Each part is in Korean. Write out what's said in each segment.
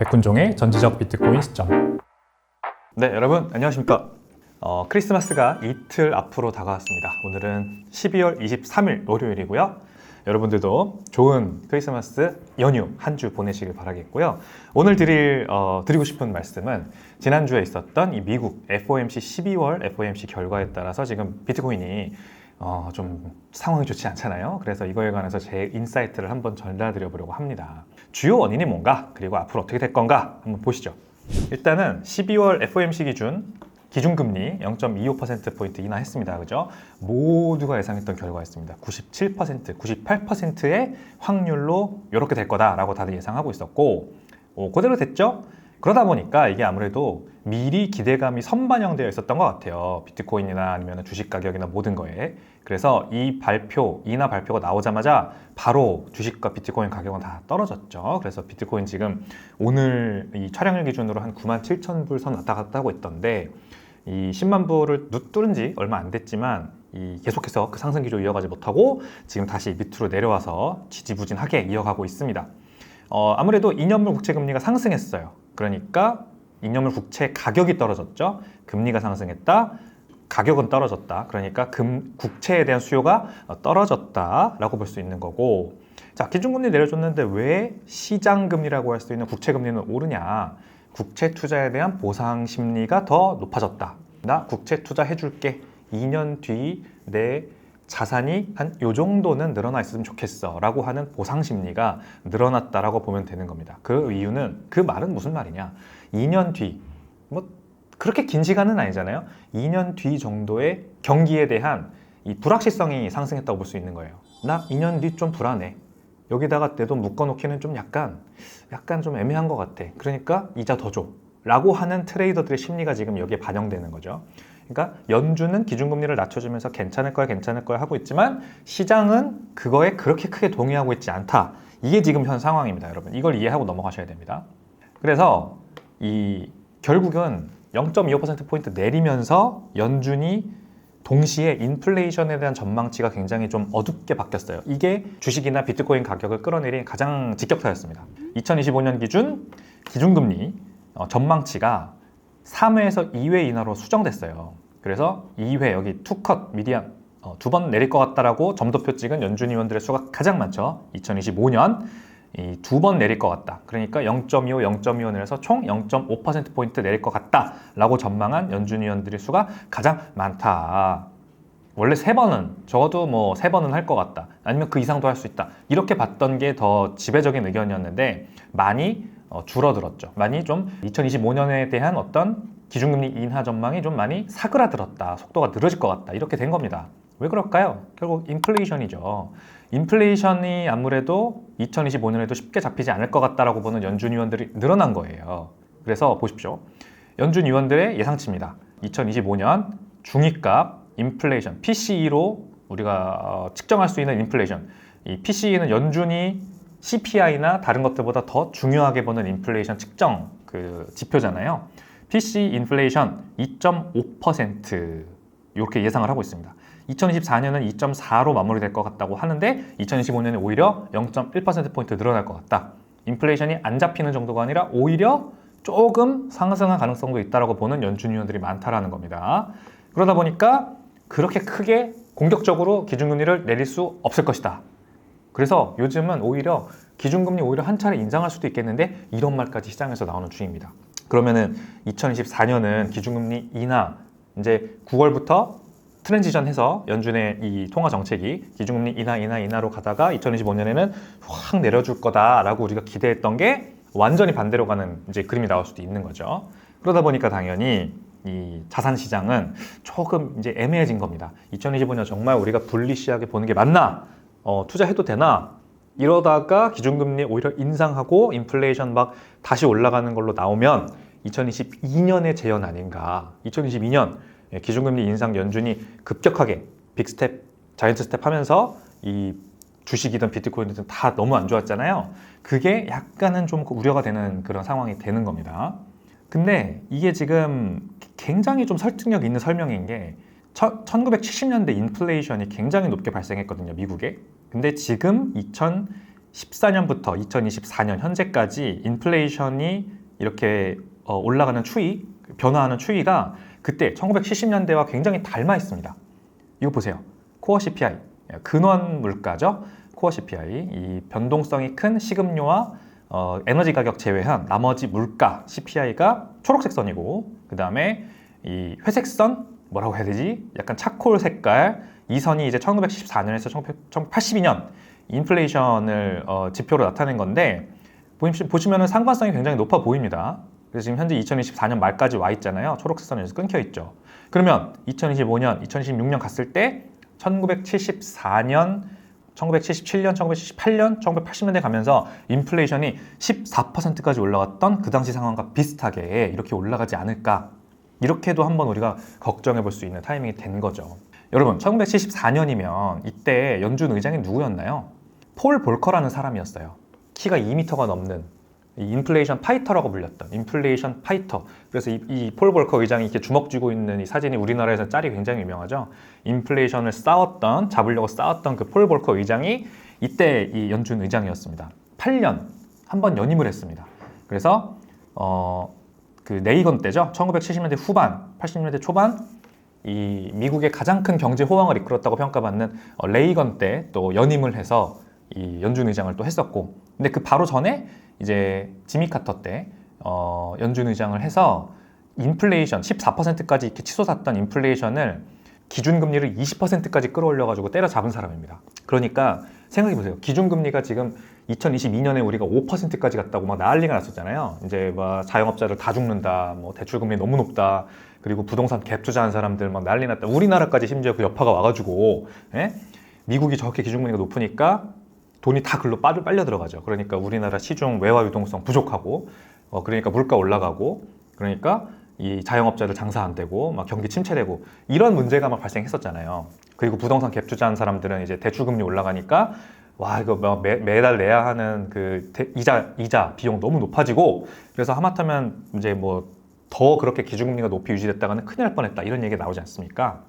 백훈종의 전지적 비트코인 시점. 네, 여러분 안녕하십니까? 어, 크리스마스가 이틀 앞으로 다가왔습니다. 오늘은 12월 23일 월요일이고요. 여러분들도 좋은 크리스마스 연휴 한 주 보내시길 바라겠고요. 오늘 드릴 어, 드리고 싶은 말씀은 지난주에 있었던 이 미국 FOMC 12월 FOMC 결과에 따라서 지금 비트코인이 어, 좀 상황이 좋지 않잖아요. 그래서 이거에 관해서 제 인사이트를 한번 전달드려 보려고 합니다. 주요 원인이 뭔가 그리고 앞으로 어떻게 될 건가 한번 보시죠. 일단은 12월 FOMC 기준 기준금리 0.25%포인트 인하했습니다. 그죠? 모두가 예상했던 결과였습니다. 97%, 98%의 확률로 이렇게 될 거다라고 다들 예상하고 있었고, 오, 그대로 됐죠? 그러다 보니까 이게 아무래도 미리 기대감이 선반영되어 있었던 것 같아요. 비트코인이나 아니면 주식 가격이나 모든 거에. 그래서 이 발표, 인하 발표가 나오자마자 바로 주식과 비트코인 가격은 다 떨어졌죠. 그래서 비트코인 지금 오늘 이 촬영일 기준으로 한 9만 7천 불 선 왔다 갔다 하고 있던데 이 10만 불을 누뚫은 지 얼마 안 됐지만 이 계속해서 그 상승 기조 이어가지 못하고 지금 다시 밑으로 내려와서 지지부진하게 이어가고 있습니다. 어, 아무래도 2년물 국채 금리가 상승했어요. 그러니까 2년물 국채 가격이 떨어졌죠. 금리가 상승했다. 가격은 떨어졌다. 그러니까 금, 국채에 대한 수요가 떨어졌다라고 볼 수 있는 거고. 자, 기준금리 내려줬는데 왜 시장금리라고 할 수 있는 국채금리는 오르냐? 국채 투자에 대한 보상 심리가 더 높아졌다. 나 국채 투자 해줄게. 2년 뒤 내 자산이 한 요 정도는 늘어나 있으면 좋겠어 라고 하는 보상 심리가 늘어났다라고 보면 되는 겁니다. 그 이유는 그 말은 무슨 말이냐? 2년 뒤, 뭐 그렇게 긴 시간은 아니잖아요. 2년 뒤 정도의 경기에 대한 이 불확실성이 상승했다고 볼 수 있는 거예요. 나 2년 뒤 좀 불안해. 여기다가 내 돈 묶어놓기는 좀 약간 약간 좀 애매한 것 같아. 그러니까 이자 더 줘. 라고 하는 트레이더들의 심리가 지금 여기에 반영되는 거죠. 그러니까 연준은 기준금리를 낮춰주면서 괜찮을 거야, 괜찮을 거야 하고 있지만 시장은 그거에 그렇게 크게 동의하고 있지 않다. 이게 지금 현 상황입니다, 여러분. 이걸 이해하고 넘어가셔야 됩니다. 그래서 이 결국은 0.25%포인트 내리면서 연준이 동시에 인플레이션에 대한 전망치가 굉장히 좀 어둡게 바뀌었어요. 이게 주식이나 비트코인 가격을 끌어내린 가장 직격타였습니다. 2025년 기준 기준금리 어, 전망치가 3회에서 2회 인하로 수정됐어요. 그래서 2회 여기 투컷 미디안 어, 두번 내릴 것 같다라고 점도표 찍은 연준 위원들의 수가 가장 많죠. 2025년 이 두 번 내릴 것 같다. 그러니까 0.25, 0.25 내려서 총 0.5% 포인트 내릴 것 같다 라고 전망한 연준 위원들의 수가 가장 많다. 원래 세 번은 적어도 뭐 세 번은 할 것 같다. 아니면 그 이상도 할 수 있다. 이렇게 봤던 게 더 지배적인 의견이었는데 많이 어, 줄어들었죠. 많이 좀 2025년에 대한 어떤 기준금리 인하 전망이 좀 많이 사그라들었다. 속도가 늘어질 것 같다. 이렇게 된 겁니다. 왜 그럴까요? 결국 인플레이션이죠. 인플레이션이 아무래도 2025년에도 쉽게 잡히지 않을 것 같다라고 보는 연준 위원들이 늘어난 거예요. 그래서 보십시오. 연준 위원들의 예상치입니다. 2025년 중위값 인플레이션 PCE로 우리가 어, 측정할 수 있는 인플레이션. 이 PCE는 연준이 CPI나 다른 것들보다 더 중요하게 보는 인플레이션 측정 그 지표잖아요. PC 인플레이션 2.5% 이렇게 예상을 하고 있습니다. 2024년은 2.4로 마무리될 것 같다고 하는데 2025년에 오히려 0.1%포인트 늘어날 것 같다. 인플레이션이 안 잡히는 정도가 아니라 오히려 조금 상승할 가능성도 있다고 보는 연준 위원들이 많다라는 겁니다. 그러다 보니까 그렇게 크게 공격적으로 기준금리를 내릴 수 없을 것이다. 그래서 요즘은 오히려 기준금리 오히려 한 차례 인상할 수도 있겠는데 이런 말까지 시장에서 나오는 중입니다. 그러면은 2024년은 기준금리 인하 이제 9월부터 트랜지션 해서 연준의 이 통화 정책이 기준금리 인하 인하 인하로 가다가 2025년에는 확 내려줄 거다라고 우리가 기대했던 게 완전히 반대로 가는 이제 그림이 나올 수도 있는 거죠. 그러다 보니까 당연히 이 자산 시장은 조금 이제 애매해진 겁니다. 2025년 정말 우리가 불리시하게 보는 게 맞나? 어, 투자해도 되나? 이러다가 기준금리 오히려 인상하고 인플레이션 막 다시 올라가는 걸로 나오면 2022년의 재현 아닌가? 2022년 예, 기준금리 인상 연준이 급격하게 빅스텝, 자이언트 스텝 하면서 이 주식이든 비트코인이든 다 너무 안 좋았잖아요. 그게 약간은 좀 우려가 되는 그런 상황이 되는 겁니다. 근데 이게 지금 굉장히 좀 설득력 있는 설명인 게 1970년대 인플레이션이 굉장히 높게 발생했거든요, 미국에. 근데 지금 14년부터 2024년 현재까지 인플레이션이 이렇게 어, 올라가는 추이, 변화하는 추이가 그때 1970년대와 굉장히 닮아 있습니다. 이거 보세요. 코어 CPI, 근원 물가죠. 코어 CPI, 이 변동성이 큰 식음료와 어, 에너지 가격 제외한 나머지 물가 CPI가 초록색 선이고 그 다음에 이 회색 선 뭐라고 해야 되지? 약간 차콜 색깔 이 선이 이제 1974년에서 1982년 인플레이션을 어, 지표로 나타낸 건데 보시- 보시면은 상관성이 굉장히 높아 보입니다. 그래서 지금 현재 2024년 말까지 와 있잖아요. 초록색 선에서 끊겨 있죠. 그러면 2025년, 2026년 갔을 때 1974년, 1977년, 1978년, 1980년대 가면서 인플레이션이 14%까지 올라갔던 그 당시 상황과 비슷하게 이렇게 올라가지 않을까. 이렇게도 한번 우리가 걱정해 볼 수 있는 타이밍이 된 거죠. 여러분, 1974년이면 이때 연준 의장이 누구였나요? 폴 볼커라는 사람이었어요. 키가 2m가 넘는 이 인플레이션 파이터라고 불렸던 인플레이션 파이터. 그래서 이폴 볼커 의장이 이렇게 주먹 쥐고 있는 이 사진이 우리나라에서 짤이 굉장히 유명하죠. 인플레이션을 싸웠던 잡으려고 싸웠던 그 폴 볼커 의장이 이때 이 연준 의장이었습니다. 8년 한 번 연임을 했습니다. 그래서 어, 그 레이건 때죠. 1970년대 후반, 80년대 초반 이 미국의 가장 큰 경제 호황을 이끌었다고 평가받는 어, 레이건 때 또 연임을 해서 이 연준 의장을 또 했었고 근데 그 바로 전에 이제 지미 카터 때 어, 연준 의장을 해서 인플레이션 14%까지 이렇게 치솟았던 인플레이션을 기준금리를 20%까지 끌어올려가지고 때려잡은 사람입니다. 그러니까 생각해 보세요. 기준금리가 지금 2022년에 우리가 5%까지 갔다고 막 난리가 났었잖아요. 이제 막 자영업자들 다 죽는다, 뭐 대출금리 너무 높다, 그리고 부동산 갭 투자한 사람들 막 난리 났다. 우리나라까지 심지어 그 여파가 와가지고, 예? 미국이 저렇게 기준금리가 높으니까 돈이 다 글로 빨려, 빨려 들어가죠. 그러니까 우리나라 시중 외화 유동성 부족하고, 어, 그러니까 물가 올라가고, 그러니까 이 자영업자들 장사 안 되고, 막 경기 침체되고, 이런 문제가 막 발생했었잖아요. 그리고 부동산 갭 투자한 사람들은 이제 대출 금리 올라가니까, 와, 이거 뭐 매, 매달 내야 하는 그 대- 이자, 이자 비용 너무 높아지고, 그래서 하마터면 이제 뭐 더 그렇게 기준금리가 높이 유지됐다가는 큰일 날 뻔했다. 이런 얘기가 나오지 않습니까?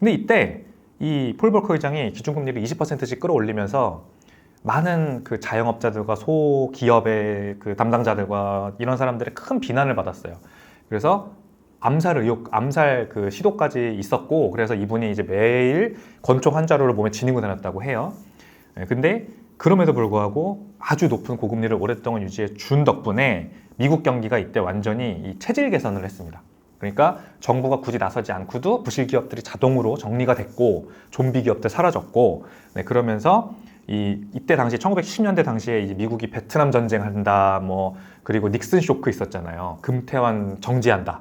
근데 이때 이폴 볼커 의장이 기준금리를 20%씩 끌어올리면서 많은 그 자영업자들과 소기업의 그 담당자들과 이런 사람들의 큰 비난을 받았어요. 그래서 암살 의혹, 암살 그 시도까지 있었고, 그래서 이분이 이제 매일 권총 한 자루를 몸에 지니고 다녔다고 해요. 예, 근데 그럼에도 불구하고 아주 높은 고금리를 오랫동안 유지해 준 덕분에 미국 경기가 이때 완전히 이 체질 개선을 했습니다. 그러니까 정부가 굳이 나서지 않고도 부실 기업들이 자동으로 정리가 됐고 좀비 기업들 사라졌고 네, 그러면서 이 이때 당시 1910년대 당시에 이제 미국이 베트남 전쟁한다 뭐 그리고 닉슨 쇼크 있었잖아요. 금태환 정지한다.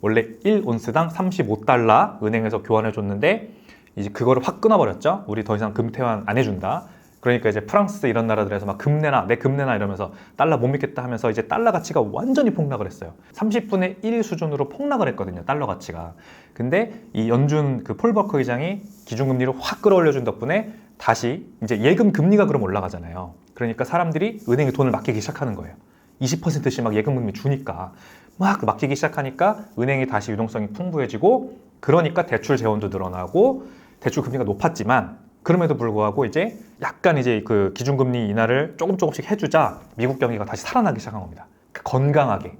원래 1온스당 35달러 은행에서 교환해 줬는데 이제 그거를 확 끊어버렸죠. 우리 더 이상 금태환 안 해준다. 그러니까 이제 프랑스 이런 나라들에서 막 금내나 내 금내나 이러면서 달러 못 믿겠다 하면서 이제 달러 가치가 완전히 폭락을 했어요. 30분의 1 수준으로 폭락을 했거든요. 달러 가치가. 근데 이 연준 그 폴버커 의장이 기준금리를 확 끌어올려준 덕분에 다시 이제 예금 금리가 그럼 올라가잖아요. 그러니까 사람들이 은행에 돈을 맡기기 시작하는 거예요. 20%씩 막 예금 금리 주니까 막 맡기기 시작하니까 은행이 다시 유동성이 풍부해지고 그러니까 대출 재원도 늘어나고 대출 금리가 높았지만 그럼에도 불구하고 이제 약간 이제 그 기준금리 인하를 조금 조금씩 해주자 미국 경기가 다시 살아나기 시작한 겁니다. 건강하게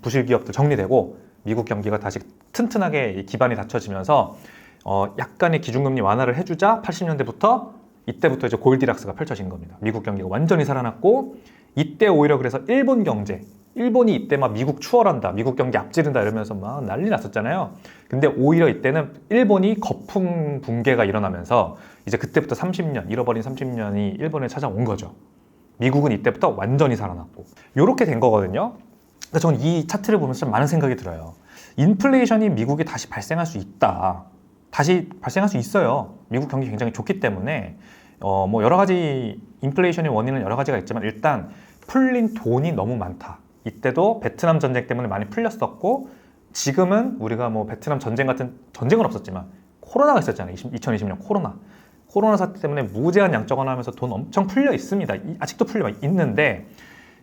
부실 기업도 정리되고 미국 경기가 다시 튼튼하게 기반이 갖춰지면서 어 약간의 기준금리 완화를 해주자 80년대부터 이때부터 이제 골디락스가 펼쳐진 겁니다. 미국 경기가 완전히 살아났고 이때 오히려 그래서 일본 경제 일본이 이때 막 미국 추월한다, 미국 경기 앞지른다 이러면서 막 난리 났었잖아요. 근데 오히려 이때는 일본이 거품 붕괴가 일어나면서 이제 그때부터 30년, 잃어버린 30년이 일본에 찾아온 거죠. 미국은 이때부터 완전히 살아났고. 이렇게 된 거거든요. 그러니까 저는 이 차트를 보면서 참 많은 생각이 들어요. 인플레이션이 미국에 다시 발생할 수 있다. 다시 발생할 수 있어요. 미국 경기 굉장히 좋기 때문에 어, 뭐 여러 가지 인플레이션의 원인은 여러 가지가 있지만 일단 풀린 돈이 너무 많다. 이때도 베트남 전쟁 때문에 많이 풀렸었고 지금은 우리가 뭐 베트남 전쟁 같은 전쟁은 없었지만 코로나가 있었잖아요. 2020년 코로나. 코로나 사태 때문에 무제한 양적 완화하면서 돈 엄청 풀려 있습니다. 이- 아직도 풀려 있는데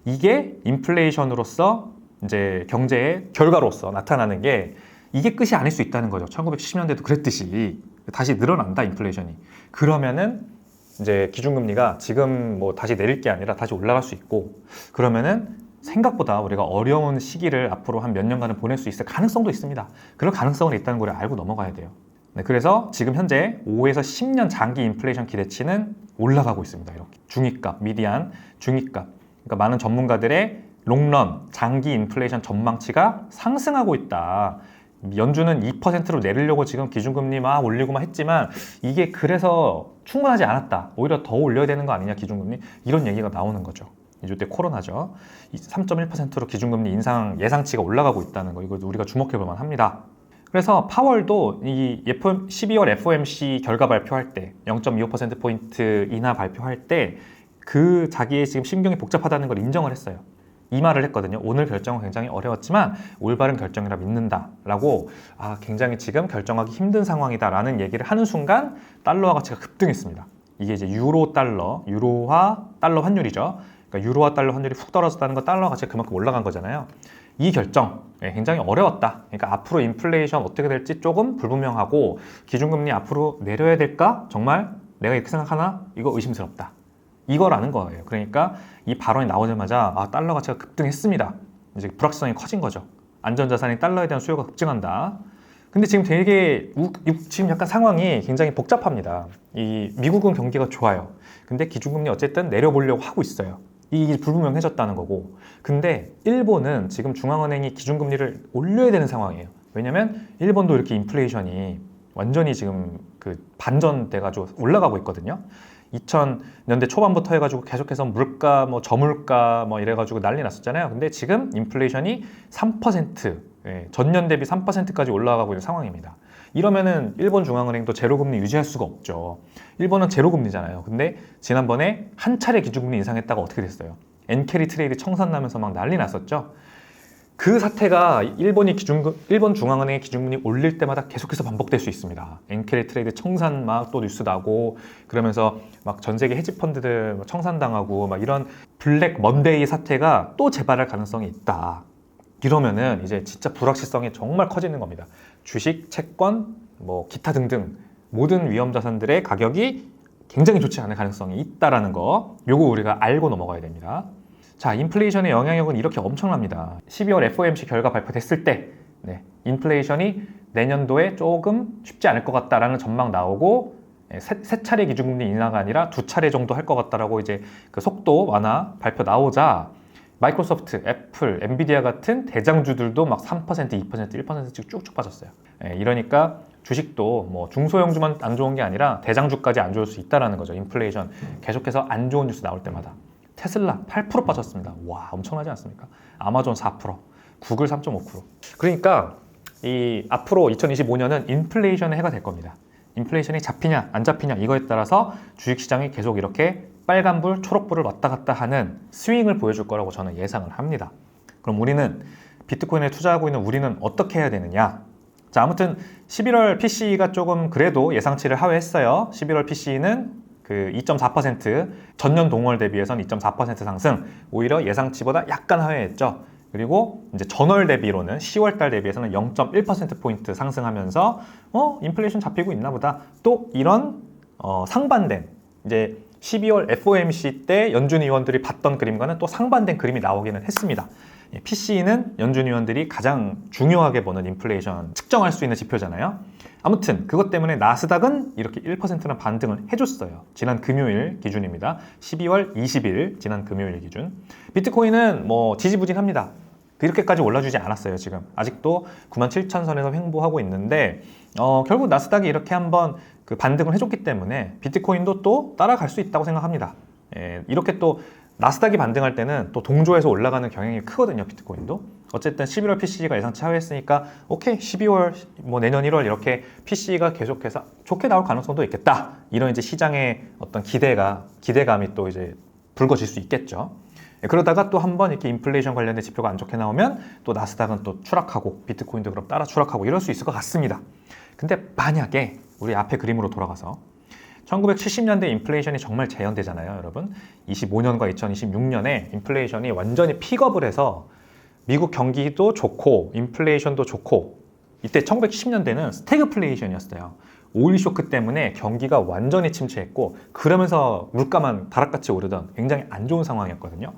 이게 인플레이션으로서 이제 경제의 결과로서 나타나는 게 이게 끝이 아닐 수 있다는 거죠. 1970년대도 그랬듯이 다시 늘어난다 인플레이션이. 그러면은 이제 기준금리가 지금 뭐 다시 내릴 게 아니라 다시 올라갈 수 있고 그러면은 생각보다 우리가 어려운 시기를 앞으로 한 몇 년간은 보낼 수 있을 가능성도 있습니다. 그럴 가능성은 있다는 걸 알고 넘어가야 돼요. 네, 그래서 지금 현재 5에서 10년 장기 인플레이션 기대치는 올라가고 있습니다. 이렇게 중위값, 미디안, 중위값. 그러니까 많은 전문가들의 롱런, 장기 인플레이션 전망치가 상승하고 있다. 연준은 2%로 내리려고 지금 기준금리 막 올리고 막 했지만 이게 그래서 충분하지 않았다. 오히려 더 올려야 되는 거 아니냐 기준금리 이런 얘기가 나오는 거죠. 이때 코로나죠. 3.1%로 기준금리 인상 예상치가 올라가고 있다는 거 이거 우리가 주목해 볼 만합니다. 그래서 파월도 이 12월 FOMC 결과 발표할 때 0.25% 포인트 인하 발표할 때 그 자기의 지금 심경이 복잡하다는 걸 인정을 했어요. 이 말을 했거든요. 오늘 결정은 굉장히 어려웠지만 올바른 결정이라 믿는다라고 아 굉장히 지금 결정하기 힘든 상황이다라는 얘기를 하는 순간 달러화 가치가 급등했습니다. 이게 이제 유로 달러, 유로화 달러 환율이죠. 그러니까 유로화 달러 환율이 훅 떨어졌다는 건 달러 가치가 그만큼 올라간 거잖아요. 이 결정 예, 굉장히 어려웠다. 그러니까 앞으로 인플레이션 어떻게 될지 조금 불분명하고 기준금리 앞으로 내려야 될까? 정말 내가 이렇게 생각하나? 이거 의심스럽다. 이거라는 거예요. 그러니까 이 발언이 나오자마자 아, 달러 가치가 급등했습니다. 이제 불확실성이 커진 거죠. 안전자산이 달러에 대한 수요가 급증한다. 근데 지금 되게 우- 지금 약간 상황이 굉장히 복잡합니다. 이 미국은 경기가 좋아요. 근데 기준금리 어쨌든 내려보려고 하고 있어요. 이게 불분명해졌다는 거고. 근데 일본은 지금 중앙은행이 기준금리를 올려야 되는 상황이에요. 왜냐면 일본도 이렇게 인플레이션이 완전히 지금 그 반전돼가지고 올라가고 있거든요. 2000년대 초반부터 해가지고 계속해서 물가, 뭐 저물가 뭐 이래가지고 난리 났었잖아요. 근데 지금 인플레이션이 3% 예, 전년 대비 3%까지 올라가고 있는 상황입니다. 이러면은 일본 중앙은행도 제로금리 유지할 수가 없죠. 일본은 제로금리잖아요. 근데 지난번에 한 차례 기준금리 인상했다가 어떻게 됐어요? 엔캐리 트레이드 청산 나면서 막 난리 났었죠. 그 사태가 일본이 기준 일본 중앙은행의 기준금리 올릴 때마다 계속해서 반복될 수 있습니다. 엔캐리 트레이드 청산 막 또 뉴스 나고 그러면서 막 전 세계 헤지 펀드들 뭐 청산당하고 막 이런 블랙 먼데이 사태가 또 재발할 가능성이 있다. 이러면은 이제 진짜 불확실성이 정말 커지는 겁니다. 주식, 채권, 뭐 기타 등등 모든 위험 자산들의 가격이 굉장히 좋지 않을 가능성이 있다라는 거. 요거 우리가 알고 넘어가야 됩니다. 자, 인플레이션의 영향력은 이렇게 엄청납니다. 12월 FOMC 결과 발표됐을 때, 네, 인플레이션이 내년도에 조금 쉽지 않을 것 같다라는 전망 나오고, 예, 세, 세 차례 기준금리 인하가 아니라 두 차례 정도 할 것 같다라고 이제 그 속도 완화 발표 나오자, 마이크로소프트, 애플, 엔비디아 같은 대장주들도 막 3%, 2%, 1%씩 쭉쭉 빠졌어요. 예, 이러니까 주식도 뭐 중소형주만 안 좋은 게 아니라 대장주까지 안 좋을 수 있다라는 거죠. 인플레이션 계속해서 안 좋은 뉴스 나올 때마다. 테슬라 8% 빠졌습니다. 와, 엄청나지 않습니까? 아마존 4%, 구글 3.5%. 그러니까 이 앞으로 2025년은 인플레이션의 해가 될 겁니다. 인플레이션이 잡히냐 안 잡히냐 이거에 따라서 주식시장이 계속 이렇게 빨간불, 초록불을 왔다 갔다 하는 스윙을 보여줄 거라고 저는 예상을 합니다. 그럼 우리는 비트코인에 투자하고 있는 우리는 어떻게 해야 되느냐? 자, 아무튼 11월 PC가 조금 그래도 예상치를 하회했어요. 11월 PC는 그 2.4% 전년 동월 대비해서는 2.4% 상승, 오히려 예상치보다 약간 하회했죠. 그리고 이제 전월 대비로는 10월 달 대비해서는 0.1% 포인트 상승하면서 어 인플레이션 잡히고 있나 보다. 또 이런 어, 상반된 이제 12월 FOMC 때 연준 의원들이 봤던 그림과는 또 상반된 그림이 나오기는 했습니다. PC는 연준 의원들이 가장 중요하게 보는 인플레이션 측정할 수 있는 지표잖아요. 아무튼 그것 때문에 나스닥은 이렇게 1%나 반등을 해줬어요. 지난 금요일 기준입니다. 12월 20일 지난 금요일 기준. 비트코인은 뭐 지지부진합니다. 이렇게까지 올라주지 않았어요. 지금 아직도 97,000선에서 횡보하고 있는데 어, 결국 나스닥이 이렇게 한번 그 반등을 해줬기 때문에 비트코인도 또 따라갈 수 있다고 생각합니다. 예, 이렇게 또 나스닥이 반등할 때는 또 동조해서 올라가는 경향이 크거든요, 비트코인도. 어쨌든 11월 PC가 예상치 하회했으니까 오케이 12월 뭐 내년 1월 이렇게 PC가 계속해서 좋게 나올 가능성도 있겠다. 이런 이제 시장의 어떤 기대가 기대감이 또 이제 불거질 수 있겠죠. 예, 그러다가 또 한 번 이렇게 인플레이션 관련된 지표가 안 좋게 나오면 또 나스닥은 또 추락하고 비트코인도 그럼 따라 추락하고 이럴 수 있을 것 같습니다. 근데 만약에 우리 앞에 그림으로 돌아가서 1970년대 인플레이션이 정말 재현되잖아요, 여러분. 25년과 2026년에 인플레이션이 완전히 픽업을 해서 미국 경기도 좋고 인플레이션도 좋고 이때 1970년대는 스태그플레이션이었어요. 오일 쇼크 때문에 경기가 완전히 침체했고 그러면서 물가만 다락같이 오르던 굉장히 안 좋은 상황이었거든요.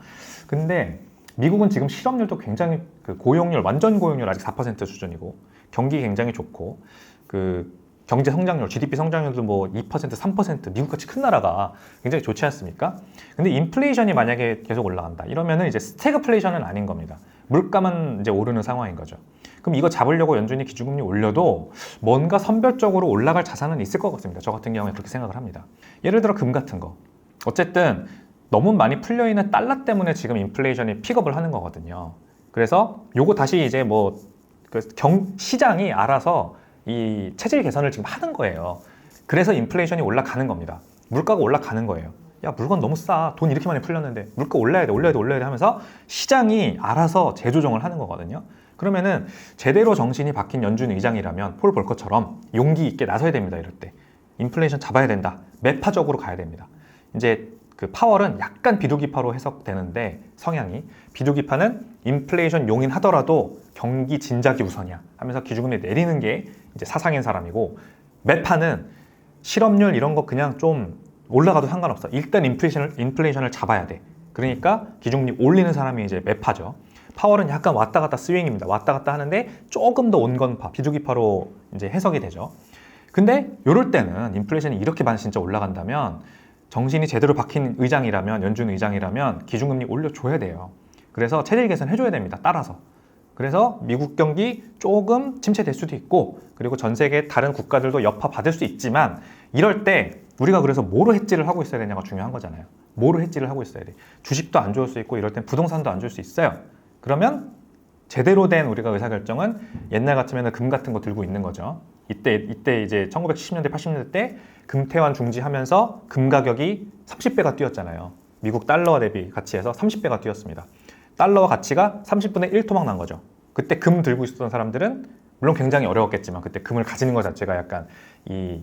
근데 미국은 지금 실업률도 굉장히 그 고용률 완전 고용률 아직 4% 수준이고 경기 굉장히 좋고 그 경제 성장률, GDP 성장률도 뭐 2%, 3% 미국같이 큰 나라가 굉장히 좋지 않습니까? 근데 인플레이션이 만약에 계속 올라간다. 이러면은 이제 스태그플레이션은 아닌 겁니다. 물가만 이제 오르는 상황인 거죠. 그럼 이거 잡으려고 연준이 기준금리 올려도 뭔가 선별적으로 올라갈 자산은 있을 것 같습니다. 저 같은 경우에 그렇게 생각을 합니다. 예를 들어 금 같은 거. 어쨌든 너무 많이 풀려 있는 달러 때문에 지금 인플레이션이 픽업을 하는 거거든요. 그래서 요거 다시 이제 뭐그경 시장이 알아서 이 체질 개선을 지금 하는 거예요. 그래서 인플레이션이 올라가는 겁니다. 물가가 올라가는 거예요. 야 물건 너무 싸. 돈 이렇게 많이 풀렸는데 물가 올라야 돼, 올라야 돼, 올라야 돼 하면서 시장이 알아서 재조정을 하는 거거든요. 그러면은 제대로 정신이 박힌 연준 의장이라면 폴 볼커처럼 용기 있게 나서야 됩니다. 이럴 때 인플레이션 잡아야 된다. 매파적으로 가야 됩니다. 이제 그 파월은 약간 비둘기파로 해석되는데 성향이 비둘기파는 인플레이션 용인 하더라도 경기 진작이 우선이야 하면서 기준금리 내리는 게 이제 사상인 사람이고 매파는 실업률 이런 거 그냥 좀 올라가도 상관없어. 일단 인플레이션을 인플레이션을 잡아야 돼. 그러니까 기준금리 올리는 사람이 이제 매파죠. 파월은 약간 왔다 갔다 스윙입니다. 왔다 갔다 하는데 조금 더 온건파, 비둘기파로 이제 해석이 되죠. 근데 이럴 때는 인플레이션이 이렇게 많이 진짜 올라간다면 정신이 제대로 박힌 의장이라면 연준 의장이라면 기준금리 올려줘야 돼요. 그래서 체질 개선 해줘야 됩니다. 따라서. 그래서 미국 경기 조금 침체될 수도 있고 그리고 전 세계 다른 국가들도 여파 받을 수 있지만 이럴 때 우리가 그래서 뭐로 해지를 하고 있어야 되냐가 중요한 거잖아요. 뭐로 해지를 하고 있어야 돼. 주식도 안 좋을 수 있고 이럴 땐 부동산도 안 좋을 수 있어요. 그러면 제대로 된 우리가 의사결정은 옛날 같으면 금 같은 거 들고 있는 거죠. 이때 이때 이제 1970년대 80년대 때 금태환 중지하면서 금 가격이 30배가 뛰었잖아요. 미국 달러와 대비 가치에서 30배가 뛰었습니다. 달러와 가치가 30분의 1 토막 난 거죠. 그때 금 들고 있었던 사람들은 물론 굉장히 어려웠겠지만 그때 금을 가지는 것 자체가 약간 이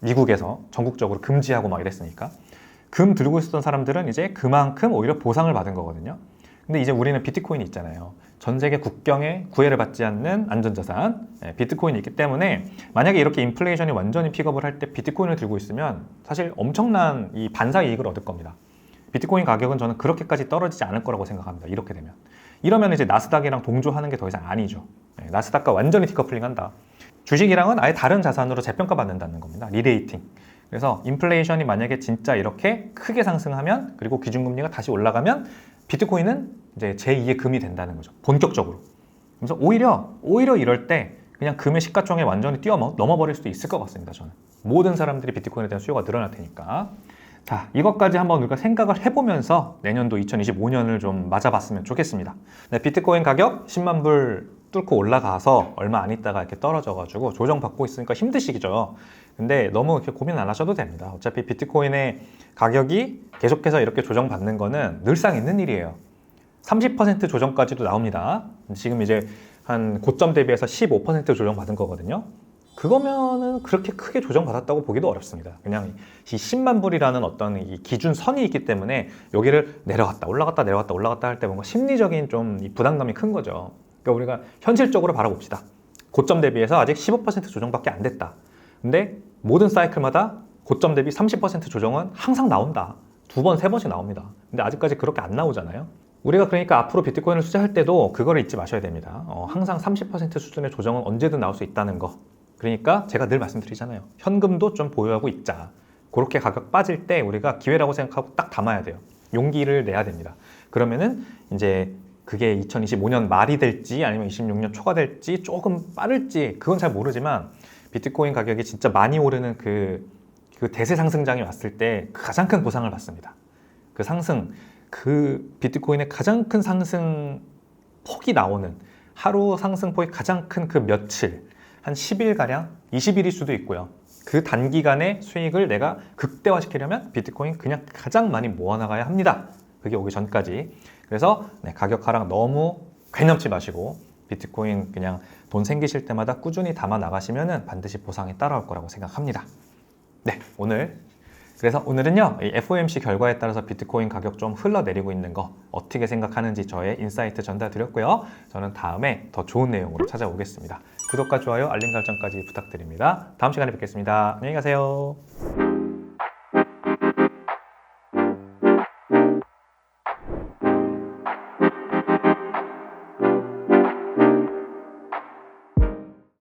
미국에서 전국적으로 금지하고 막 이랬으니까 금 들고 있었던 사람들은 이제 그만큼 오히려 보상을 받은 거거든요. 근데 이제 우리는 비트코인이 있잖아요. 전 세계 국경에 구애를 받지 않는 안전자산, 예, 비트코인이 있기 때문에 만약에 이렇게 인플레이션이 완전히 픽업을 할 때 비트코인을 들고 있으면 사실 엄청난 이 반사 이익을 얻을 겁니다. 비트코인 가격은 저는 그렇게까지 떨어지지 않을 거라고 생각합니다. 이렇게 되면. 이러면 이제 나스닥이랑 동조하는 게 더 이상 아니죠. 예, 나스닥과 완전히 디커플링 한다. 주식이랑은 아예 다른 자산으로 재평가 받는다는 겁니다. 리레이팅. 그래서 인플레이션이 만약에 진짜 이렇게 크게 상승하면 그리고 기준금리가 다시 올라가면 비트코인은 이제 제2의 금이 된다는 거죠. 본격적으로. 그래서 오히려 오히려 이럴 때 그냥 금의 시가총액 완전히 뛰어 넘어버릴 수도 있을 것 같습니다. 저는 모든 사람들이 비트코인에 대한 수요가 늘어날 테니까. 자, 이것까지 한번 우리가 생각을 해보면서 내년도 2025년을 좀 맞아봤으면 좋겠습니다. 네, 비트코인 가격 10만 불 뚫고 올라가서 얼마 안 있다가 이렇게 떨어져가지고 조정받고 있으니까 힘드시죠. 근데 너무 이렇게 고민 안 하셔도 됩니다. 어차피 비트코인의 가격이 계속해서 이렇게 조정받는 거는 늘상 있는 일이에요. 30% 조정까지도 나옵니다. 지금 이제 한 고점 대비해서 15% 조정받은 거거든요. 그거면은 그렇게 크게 조정받았다고 보기도 어렵습니다. 그냥 이 10만 불이라는 어떤 이 기준 선이 있기 때문에 여기를 내려갔다 올라갔다 내려갔다 올라갔다 할 때 뭔가 심리적인 좀이 부담감이 큰 거죠. 그러니까 우리가 현실적으로 바라봅시다. 고점 대비해서 아직 15% 조정밖에 안 됐다. 근데 모든 사이클마다 고점 대비 30% 조정은 항상 나온다. 두 번, 세 번씩 나옵니다. 근데 아직까지 그렇게 안 나오잖아요. 우리가 그러니까 앞으로 비트코인을 투자할 때도 그거를 잊지 마셔야 됩니다. 어, 항상 30% 수준의 조정은 언제든 나올 수 있다는 거. 그러니까 제가 늘 말씀드리잖아요. 현금도 좀 보유하고 있자. 그렇게 가격 빠질 때 우리가 기회라고 생각하고 딱 담아야 돼요. 용기를 내야 됩니다. 그러면은 이제 그게 2025년 말이 될지 아니면 26년 초가 될지 조금 빠를지 그건 잘 모르지만 비트코인 가격이 진짜 많이 오르는 그, 그 대세 상승장이 왔을 때 가장 큰 보상을 받습니다. 그 상승, 그 비트코인의 가장 큰 상승 폭이 나오는 하루 상승폭이 가장 큰 그 며칠, 한 10일 가량, 20일일 수도 있고요. 그 단기간의 수익을 내가 극대화시키려면 비트코인 그냥 가장 많이 모아나가야 합니다. 그게 오기 전까지. 그래서 네, 가격 하락 너무 괴념치 마시고 비트코인 그냥 돈 생기실 때마다 꾸준히 담아 나가시면 반드시 보상이 따라올 거라고 생각합니다. 네, 오늘 그래서 오늘은요, 이 FOMC 결과에 따라서 비트코인 가격 좀 흘러내리고 있는 거 어떻게 생각하는지 저의 인사이트 전달 드렸고요. 저는 다음에 더 좋은 내용으로 찾아오겠습니다. 구독과 좋아요, 알림 설정까지 부탁드립니다. 다음 시간에 뵙겠습니다. 안녕히 가세요.